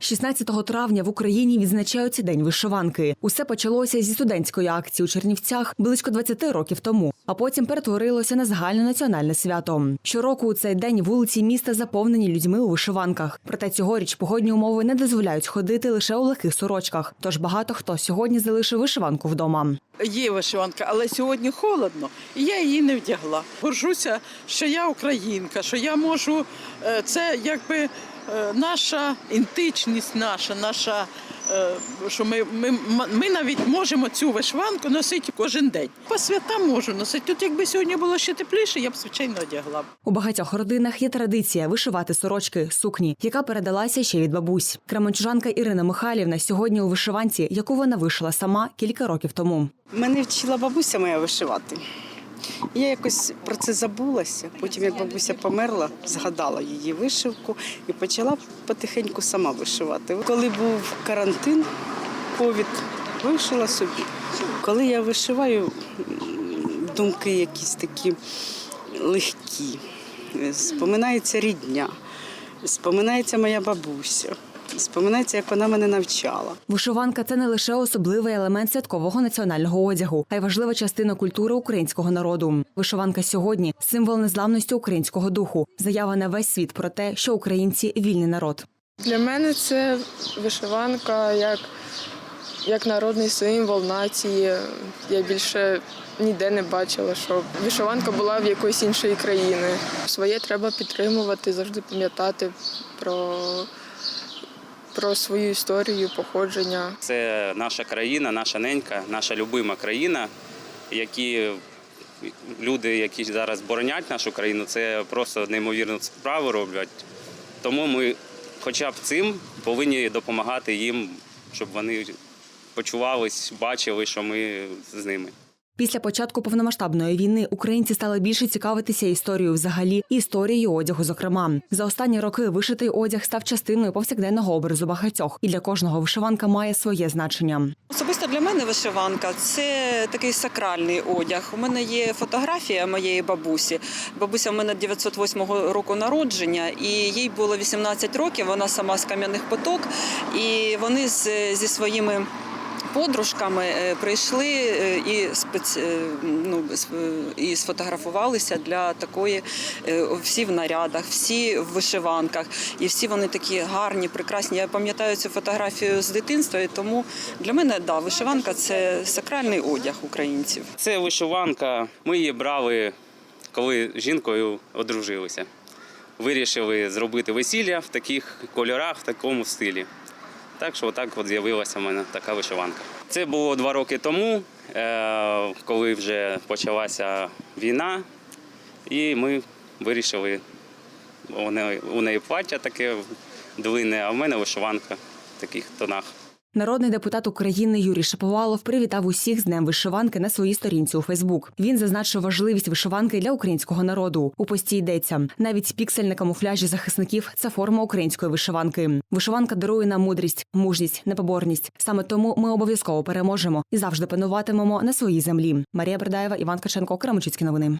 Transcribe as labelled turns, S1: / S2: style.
S1: 16 травня в Україні відзначаються День вишиванки. Усе почалося зі студентської акції у Чернівцях близько 20 років тому, а потім перетворилося на загальнонаціональне свято. Щороку у цей день вулиці міста заповнені людьми у вишиванках. Проте цьогоріч погодні умови не дозволяють ходити лише у легких сорочках. Тож багато хто сьогодні залишив вишиванку вдома.
S2: Є вишиванка, але сьогодні холодно, і я її не вдягла. Горжуся, що я українка, що я можу. е, Це якби наша інтичність, наша, наша. е, Що ми, ми, ми навіть можемо цю вишиванку носити кожен день. По святам можу носити. Тут, якби сьогодні було ще тепліше, я б звичайно одягла.
S1: У багатьох родинах є традиція вишивати сорочки, сукні, яка передалася ще від бабусь. Кременчужанка Ірина Михайлівна сьогодні у вишиванці, яку вона вишила сама кілька років тому.
S3: Мене вчила бабуся моя вишивати. Я якось про це забулася. Потім, як бабуся померла, згадала її вишивку і почала потихеньку сама вишивати. Коли був карантин, ковід, вишила собі. Коли я вишиваю, думки якісь такі легкі. Споминається рідня, споминається моя бабуся, споминається, як вона мене навчала.
S1: Вишиванка це не лише особливий елемент святкового національного одягу, а й важлива частина культури українського народу. Вишиванка сьогодні символ незламності українського духу, заява на весь світ про те, що українці вільний народ.
S4: Для мене це вишиванка як, як народний символ нації. Я більше ніде не бачила, щоб вишиванка була в якоїсь іншої країни. Своє треба підтримувати, завжди пам'ятати про, про свою історію, походження.
S5: Це наша країна, наша ненька, наша любима країна, які люди, які зараз боронять нашу країну, це просто неймовірну справу роблять. Тому ми хоча б цим повинні допомагати їм, щоб вони почувались, бачили, що ми з ними.
S1: Після початку повномасштабної війни українці стали більше цікавитися історією взагалі і історією одягу. Зокрема, за останні роки вишитий одяг став частиною повсякденного образу багатьох, і для кожного вишиванка має своє значення.
S6: Особисто для мене вишиванка це такий сакральний одяг. У мене є фотографія моєї бабусі. Бабуся в мене 908 року народження, і їй було 18 років. Вона сама з кам'яних поток, і вони з, зі своїми. Подружками е, прийшли е, і спец... е, ну, і сфотографувалися для такої всі в нарядах, всі в вишиванках, і всі вони такі гарні, прекрасні. Я пам'ятаю цю фотографію з дитинства, і тому для мене да, вишиванка це сакральний одяг українців.
S5: Це вишиванка. Ми її брали, коли жінкою одружилися. Вирішили зробити весілля в таких кольорах, в такому стилі. Так що отак от з'явилася в мене така вишиванка. Це було два роки тому, е, коли вже почалася війна, і ми вирішили. У неї, плаття таке длинне, а в мене вишиванка в таких тонах.
S1: Народний депутат України Юрій Шаповалов привітав усіх з днем вишиванки на своїй сторінці у Фейсбук. Він зазначив важливість вишиванки для українського народу. У пості йдеться навіть піксель на камуфляжі захисників це форма української вишиванки. Вишиванка дарує нам мудрість, мужність, непоборність. Саме тому ми обов'язково переможемо і завжди пануватимемо на своїй землі. Марія Бердаєва, Іван Каченко, Крамичицькі новини.